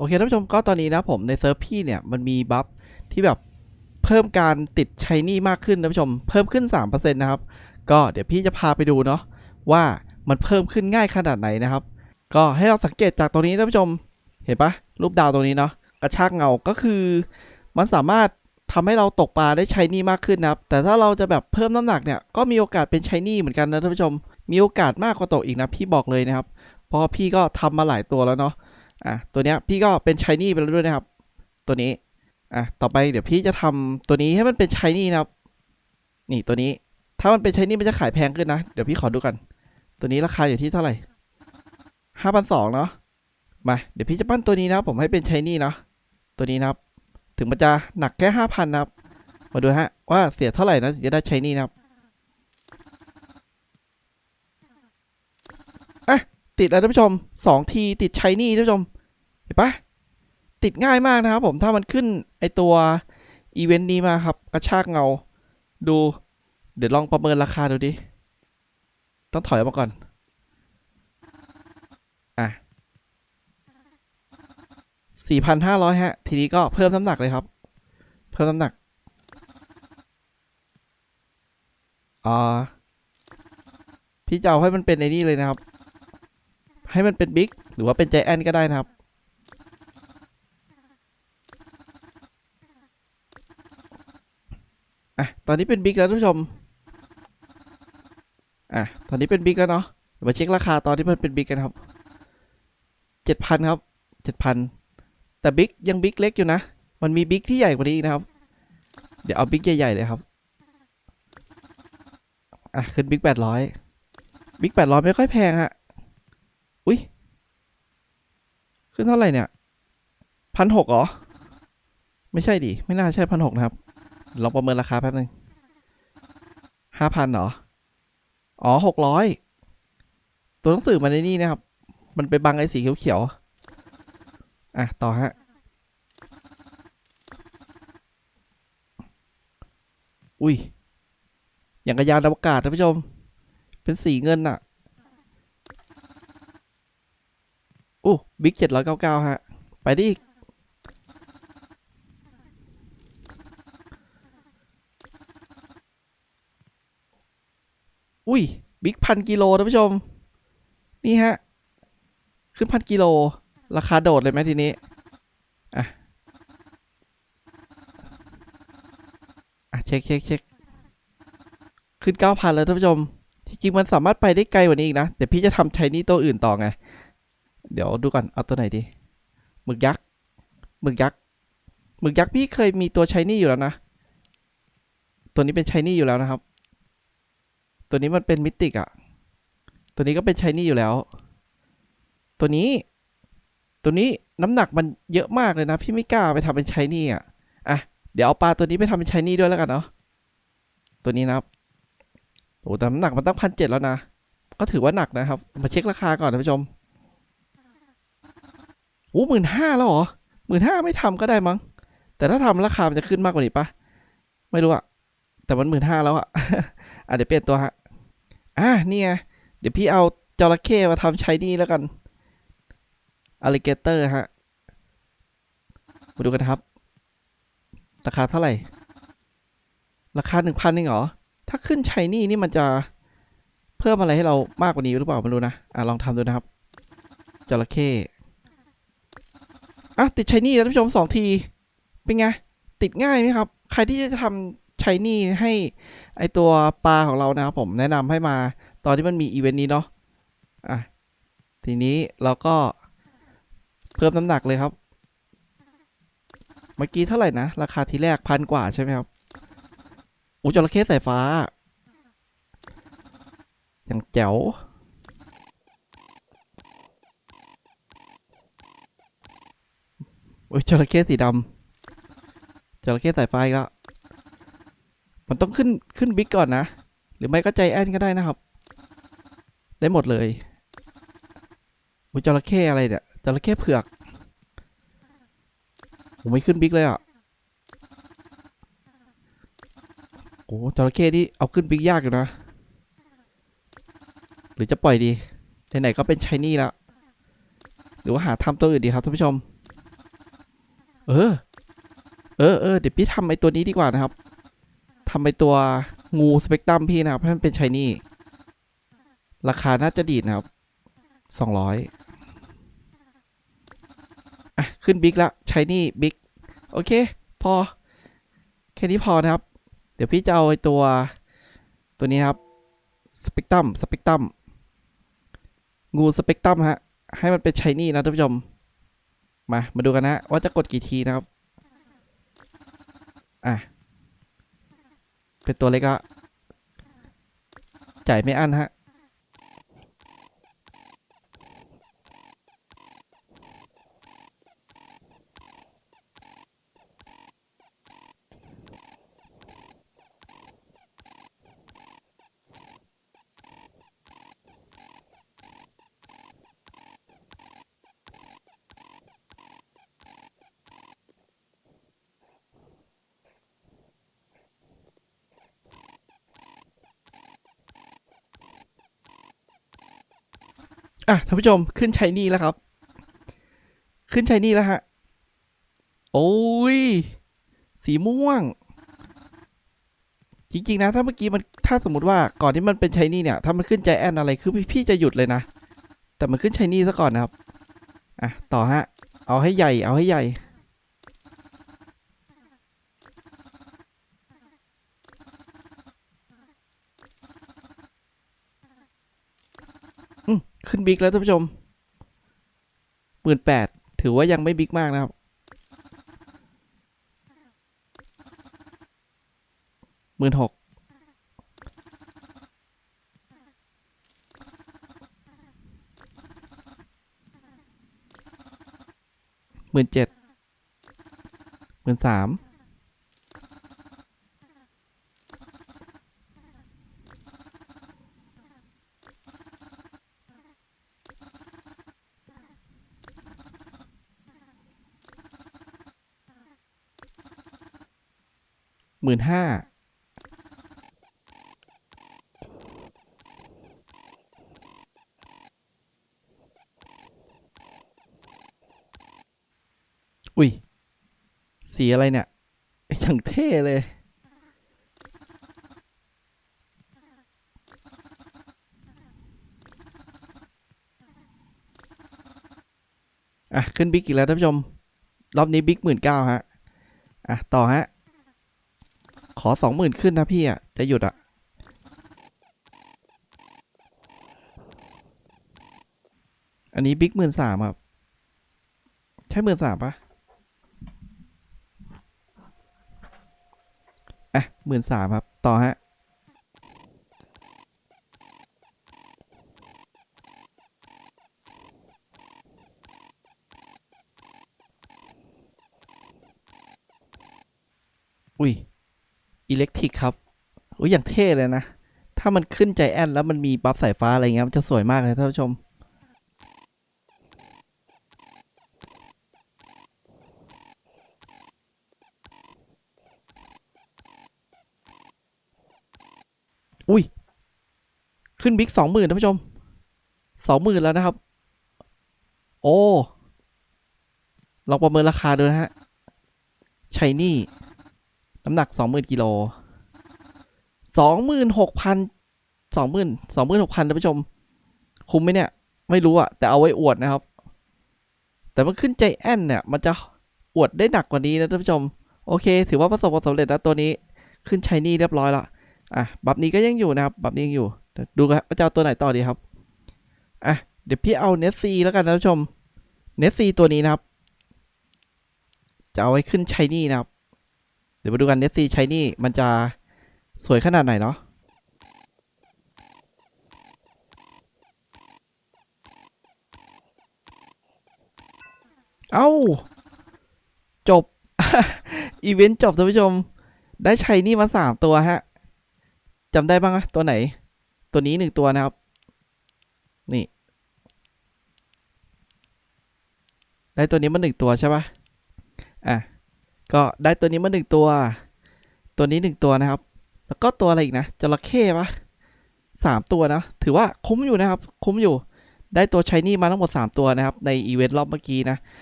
โอเคท่านผู้ชมก็ตอนนี้นะผมในเซิร์ฟพี่เนี่ยมันมีบัฟที่แบบเพิ่มการติดชายนี่มากขึ้นท่านผู้ชม เพิ่มขึ้น 3%นะครับ ก็เดี๋ยวพี่จะพาไปดูเนาะว่ามันเพิ่มขึ้นง่ายขนาดไหนนะครับ ก็ให้เราสังเกตจากตรงนี้ท่านผู้ชม เห็นปะรูปดาวตรงนี้เนาะกระชากเงาก็คือ มันสามารถทำให้เราตกปลาได้ใช้นี่มากขึ้นนะครับ แต่ถ้าเราจะแบบเพิ่มน้ำหนักเนี่ยก็มีโอกาสเป็นใช้นี่เหมือนกันนะท่านผู้ชม มีโอกาสมากกว่าตกอีกนะพี่บอกเลยนะครับเพราะพี่ก็ทำมาหลายตัวแล้วเนาะ อะตัวเนี้ยพี่ก็เป็นชายนี่ไปแล้วด้วยนะครับ ตัวนี้อะต่อไปเดี๋ยวพี่จะทำตัวนี้ให้มันเป็นชายนี่นะครับ นี่ตัวนี้ ถ้ามันเป็นชายนี่มันจะขายแพงขึ้นนะ เดี๋ยวพี่ขอดูกัน ตัวนี้ราคาอยู่ที่เท่าไหร่ห้าพันสองเนาะมาเดี๋ยวพี่จะปั้นตัวนี้นะครับผมให้เป็นชายนี่เนาะตัวนี้นะครับ ถึงมันจะหนักแค่ห้าพันนะครับ มาดูฮะว่าเสียเท่าไหร่นะถึงจะได้ชายนี่นะครับ อะ ติดแล้วท่านผู้ชมสองทีติดชายนี่ท่านผู้ชม เห็นปะติดง่ายมากนะครับผมถ้ามันขึ้นไอตัวอีเวนต์นี้มาครับกระชากเงา ดู เดี๋ยวลองประเมินราคาดูดิ ต้องถอยออกมาก่อน อะสี่พันห้าร้อยฮะ ทีนี้ก็เพิ่มน้ำหนักเลยครับ เพิ่มน้ำหนักอ่าพี่จะเอาให้มันเป็นไอ้นี่เลยนะครับ ให้มันเป็นบิ๊กหรือว่าเป็นใจแอนก็ได้นะครับ อะ ตอนนี้เป็นบิ๊กแล้วท่านผู้ชม อะ ตอนนี้เป็นบิ๊กแล้วเนาะเดี๋ยวมาเช็คราคาตอนที่มันเป็นบิ๊กกันครับเจ็ดพันครับเจ็ดพันแต่บิ๊กยังบิ๊กเล็กอยู่นะ มันมีบิ๊กที่ใหญ่กว่านี้นะครับ เดี๋ยวเอาบิ๊กใหญ่ๆเลยครับ อะ ขึ้นบิ๊กแปดร้อยบิ๊กแปดร้อยไม่ค่อยแพงฮะ อุ้ย ขึ้นเท่าไหร่เนี่ยพันหกเหรอ ไม่ใช่ดิ ไม่น่าใช่พันหกนะครับ ลองประเมินราคาแป๊บนึงห้าพันเหรอ อ๋อหกร้อยตัวหนังสือมันในนี่นะครับ มันไปบังไอ้สีเขียวๆ อะ ต่อฮะ อุ้ย อย่างกระยานอวกาศท่านผู้ชม เป็นสีเงินอะ อู้บิ๊กเจ็ดร้อยเก้าเก้าฮะ ไปดิอีก อุ้ย บิ๊กพันกิโลท่านผู้ชม นี่ฮะ ขึ้นพันกิโล ราคาโดดเลยไหมทีนี้ อะ อะ เช็คเช็คเช็คขึ้นเก้าพันแล้วท่านผู้ชมจริงมันสามารถไปได้ไกลกว่านี้อีกนะ แต่พี่จะทำใช้นี่ตัวอื่นต่อไง เดี๋ยวดูก่อน เอาตัวไหนดีหมึกยักษ์หมึกยักษ์หมึกยักษ์พี่เคยมีตัวใช้นี่อยู่แล้วนะ ตัวนี้เป็นใช้นี่อยู่แล้วนะครับ ตัวนี้มันเป็นมิติกอะตัวนี้ก็เป็นใช้นี่อยู่แล้ว ตัวนี้ ตัวนี้น้ำหนักมันเยอะมากเลยนะ พี่ไม่กล้าไปทำเป็นใช้นี่อะอะเดี๋ยวเอาปลาตัวนี้ไปทำเป็นใช้นี่ด้วยแล้วกันเนาะตัวนี้นะครับโอ้แต่น้ำหนักมันตั้งพันเจ็ดแล้วนะ ก็ถือว่าหนักนะครับ มาเช็คราคาก่อนท่านผู้ชม โอ้หมื่นห้าแล้วเหรอหมื่นห้าไม่ทำก็ได้มั้ง แต่ถ้าทำราคามันจะขึ้นมากกว่านี้ปะไม่รู้อะแต่มันหมื่นห้าแล้วอะอะเดี๋ยวเปลี่ยนตัวฮะอะนี่ไงเดี๋ยวพี่เอาจระเข้มาทำใช้นี่แล้วกันอลิเกเตอร์ฮะ มาดูกันครับ ราคาเท่าไหร่ ราคาหนึ่งพันเองเหรอ ถ้าขึ้นใช้นี่นี่มันจะเพิ่มอะไรให้เรามากกว่านี้หรือเปล่าไม่รู้นะ อะลองทำดูนะครับจระเข้ อะติดชายนี่แล้วท่านผู้ชมสองที เป็นไง ติดง่ายไหมครับ ใครที่จะทำชายนี่ให้ไอตัวปลาของเรานะครับผมแนะนำให้มา ตอนที่มันมีอีเวนต์นี้เนาะอะทีนี้เราก็เพิ่มน้ำหนักเลยครับ เมื่อกี้เท่าไหร่นะ ราคาทีแรกพันกว่าใช่ไหมครับอู้จระเข้สายฟ้า อย่างแจ๋ว โอ้ยจระเข้สีดำจระเข้สายไฟแล้วมันต้องขึ้นขึ้นบิ๊กก่อนนะ หรือไม่ก็ใจแอนก็ได้นะครับ ได้หมดเลยโอ้ยจระเข้อะไรเนี่ยจระเข้เผือกผมไม่ขึ้นบิ๊กเลยอะโอ้จระเข้นี่เอาขึ้นบิ๊กยากอยู่นะ หรือจะปล่อยดีไหนๆก็เป็นชายนี่แล้วหรือว่าหาทำตัวอื่นดีครับท่านผู้ชม เออ เออเออเดี๋ยวพี่ทำไอตัวนี้ดีกว่านะครับทำไอตัวงูสเปกตรัมพี่นะครับให้มันเป็นชายนี่ ราคาน่าจะดีนะครับสองร้อยอะ ขึ้นบิ๊กละชายนี่บิ๊กโอเค พอ แค่นี้พอนะครับ เดี๋ยวพี่จะเอาไอตัวตัวนี้นครับสเปกตรัมสเปกตรัมงูสเปกตรัมฮะ ให้มันเป็นชายนี่นะท่านผู้ชม มา มาดูกันนะ ว่าจะกดกี่ทีนะครับ อะ เป็นตัวเล็กละจ่ายไม่อั้นฮะ อะท่านผู้ชมขึ้นชัยนี่แล้วครับ ขึ้นชัยนี่แล้วฮะ โอ้ย สีม่วง จริง ๆ นะ ถ้าเมื่อกี้มันถ้าสมมติว่าก่อนที่มันเป็นชัยนี่เนี่ย ถ้ามันขึ้นใจแอนอะไรคือพี่พี่จะหยุดเลยนะ แต่มันขึ้นชัยนี่ซะก่อนนะครับ อะ ต่อฮะ เอาให้ใหญ่ เอาให้ใหญ่ ขึ้นบิ๊กแล้วท่านผู้ชมหมื่นแปดถือว่ายังไม่บิ๊กมากนะครับ หมื่นหก หมื่นเจ็ด หมื่นสาม หมื่นห้าอุ้ย สีอะไรเนี่ยอย่างเท่เลย อะ ขึ้นบิ๊กอีกแล้วท่านผู้ชม รอบนี้บิ๊กหมื่นเก้าฮะ อะ ต่อฮะ ขอสองหมื่นขึ้นนะพี่อะ จะหยุดอะ อันนี้บิ๊กหมื่นสามครับ ใช่หมื่นสามปะอะหมื่นสามครับ ต่อฮะอุ้ย อิเล็กทริกครับอุ้ยอย่างเท่เลยนะ ถ้ามันขึ้นใจแอนแล้วมันมีบัฟสายฟ้าอะไรเงี้ยมันจะสวยมากเลยท่านผู้ชม อุ้ย ขึ้นบิ๊กสองหมื่นท่านผู้ชมสองหมื่นแล้วนะครับ โอ้ลองประเมินราคาดูนะฮะชัยนี่ น้ำหนักสองหมื่นกิโลสองหมื่นหกพันสองหมื่นสองหมื่นหกพันท่านผู้ชม คุ้มไหมเนี่ย ไม่รู้อะแต่เอาไว้อวดนะครับ แต่มันขึ้นใจแอนเนี่ย มันจะอวดได้หนักกว่านี้นะท่านผู้ชม โอเค ถือว่าประสบความสำเร็จแล้วตัวนี้ขึ้นชัยนี่เรียบร้อยละอะบัฟนี้ก็ยังอยู่นะครับ บัฟนี้ยังอยู่ดี๋ยวดูกันว่าจะเอาตัวไหนต่อดีครับ อะ เดี๋ยวพี่เอาเนสซีแล้วกันนะท่านผู้ชม เนสซีตัวนี้นะครับ จะเอาไว้ขึ้นชัยนี่นะครับ เดี๋ยวมาดูกันเนสซีชัยนี่มันจะสวยขนาดไหนเนาะเอ้า จบ อีเวนต์จบท่านผู้ชม ได้ชัยนี่มาสามตัวฮะจำได้บ้างไหมตัวไหน ตัวนี้หนึ่งตัวนะครับ นี่ ได้ตัวนี้มาหนึ่งตัวใช่ปะอะ ก็ได้ตัวนี้มาหนึ่งตัว ตัวนี้หนึ่งตัวนะครับ แล้วก็ตัวอะไรอีกนะจระเข้ปะสามตัวนะ ถือว่าคุ้มอยู่นะครับ คุ้มอยู่ ได้ตัวชายนี่มาทั้งหมด 3 ตัวนะครับ ในอีเวนต์รอบเมื่อกี้นะ